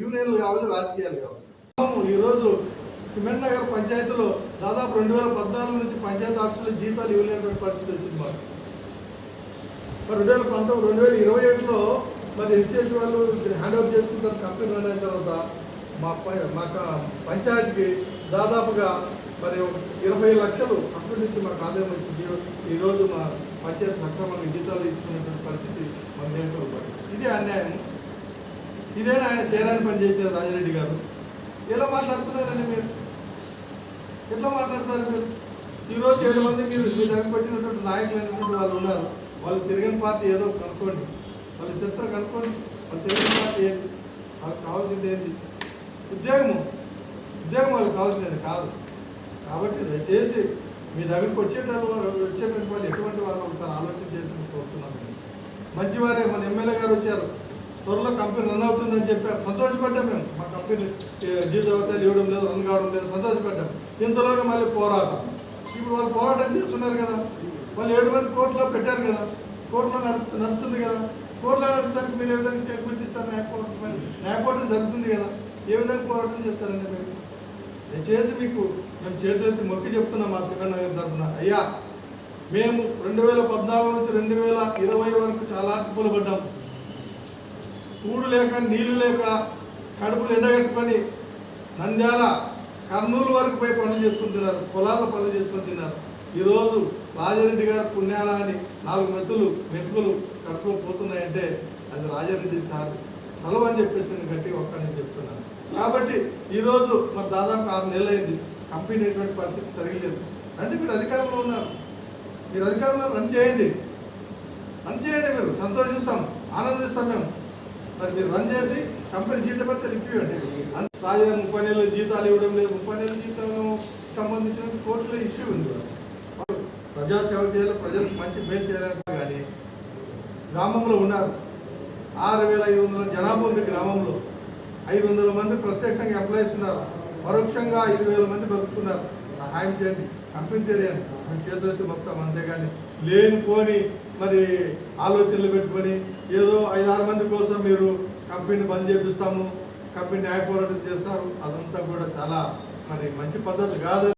యూనియన్లు కావాలి రాజకీయాలు కావాలి. ఈరోజు సిమెంట్ నగర్ పంచాయతీలో దాదాపు రెండు వేల పద్నాలుగు నుంచి పంచాయతీ ఆఫీసులో జీతాలు ఇవ్వలేనటువంటి పరిస్థితి వచ్చింది మాకు. మరి రెండు వేల పంతొమ్మిది రెండు వేల ఇరవై ఒకటిలో మరి ఎన్సీఎల్ వాళ్ళు హ్యాండ్ ఓవర్ చేసుకుంటారు కంపెనీ రన్ అయిన తర్వాత మా మా పంచాయతీకి దాదాపుగా మరి ఇరవై లక్షలు కంపెనీ నుంచి మాకు ఆదాయం వచ్చింది. ఈరోజు మా పంచాయతీ సక్రమంగా జీతాలు ఇచ్చుకునేటువంటి పరిస్థితి మనం నేర్చుకోబడి ఇదే అన్యాయం. ఇదేనా ఆయన చేరాని పని చేసేది రాజారెడ్డి గారు? ఎలా మాట్లాడుతున్నారండి మీరు? ఎట్లా మాట్లాడతారు మీరు? ఈరోజు ఏడు మంది మీరు మీ దగ్గరకు వచ్చినటువంటి నాయకులు అయినటువంటి వాళ్ళు ఉన్నారు. వాళ్ళు తిరిగిన పార్టీ ఏదో కనుక్కోండి. వాళ్ళు చెప్తారు కనుక్కోండి. వాళ్ళు తిరిగిన పార్టీ ఏది? వాళ్ళకి కావాల్సింది ఏంది? ఉద్యోగము. ఉద్యోగం వాళ్ళకి కావాల్సినది కాదు. కాబట్టి దయచేసి మీ దగ్గరకు వచ్చేటప్పుడు వచ్చేటువంటి వాళ్ళు ఎటువంటి వాళ్ళు ఒకసారి ఆలోచన చేసి కోరుతున్నాను. మంచివారే మన ఎమ్మెల్యే గారు వచ్చారు. త్వరలో కంపెనీ రన్ అవుతుందని చెప్పి సంతోషపడ్డాం మేము. మా కంపెనీ జీతవతాలు ఇవ్వడం లేదు రన్ కావడం లేదు సంతోషపడ్డాం. ఇంతలోనే మళ్ళీ పోరాటం. ఇప్పుడు వాళ్ళు పోరాటం చేస్తున్నారు కదా. వాళ్ళు ఏడు మంది కోర్టులో పెట్టారు కదా. కోర్టులో నడుస్తు నడుస్తుంది కదా. కోర్టులో నడుస్తానికి మీరు ఏ విధంగా స్టేట్మెంట్ ఇస్తారు? న్యాయపోరాటం న్యాయపోరాటం జరుగుతుంది కదా. ఏ విధంగా పోరాటం చేస్తారండి మీరు? దయచేసి మీకు మేము చేతులెత్తి మొక్కి చెప్తున్నాం మా శివన్ నగర్ తరఫున. అయ్యా మేము రెండు వేల పద్నాలుగు నుంచి రెండు వేల ఇరవై వరకు చాలా అప్పులు పడ్డాం కూడు లేక నీళ్ళు లేక కడుపులు ఎండగట్టుకొని నంద్యాల కర్నూలు వరకు పోయి పనులు చేసుకుని తిన్నారు పొలాల్లో పనులు చేసుకొని తిన్నారు. ఈరోజు రాజారెడ్డి గారు పుణ్యాల అని నాలుగు మెతులు మెతుకులు కడుపులో పోతున్నాయంటే అది రాజారెడ్డి సార్ చలవ అని చెప్పేసి నేను గట్టిగా ఒక్క నేను చెప్తున్నాను. కాబట్టి ఈరోజు మరి దాదాపు ఆరు నెలలు అయింది కంపెనీ ఎటువంటి పరిస్థితి సరిగలేదు అంటే మీరు అధికారంలో ఉన్నారు. మీరు అధికారంలో రన్ చేయండి. రన్ చేయండి మీరు. సంతోషిస్తాం ఆనందిస్తాం మేము. మరి మీరు రన్ చేసి కంపెనీ జీతపత్రాలు ఇప్పివ్వండి అంత వేల ముప్పై నెలల జీతాలు ఇవ్వడం లేదు. ముప్పై నెలల జీతాలకు సంబంధించిన కోర్టులో ఇష్యూ ఉంది. ప్రజాసేవ చేయాలి ప్రజలకు మంచి మేలు చేయాలి కానీ గ్రామంలో ఉన్నారు. ఆరు వేల ఐదు వందల జనాభా ఉంది గ్రామంలో. ఐదు వందల మంది ప్రత్యక్షంగా ఎంప్లాయీస్ ఉన్నారు. పరోక్షంగా ఐదు వేల మంది బతుకుతున్నారు. సహాయం చేయండి. కంపెనీ తెరియండి. మన చేతులతో మొత్తం అంతేగాని లేనిపోని మరి ఆలోచనలు పెట్టుకొని ఏదో ఐదారు మంది కోసం మీరు కంపెనీ బంద్ చేపిస్తాము కంపెనీ న్యాయ పోరాటం చేస్తారు అదంతా కూడా చాలా మరి మంచి పద్ధతి కాదు.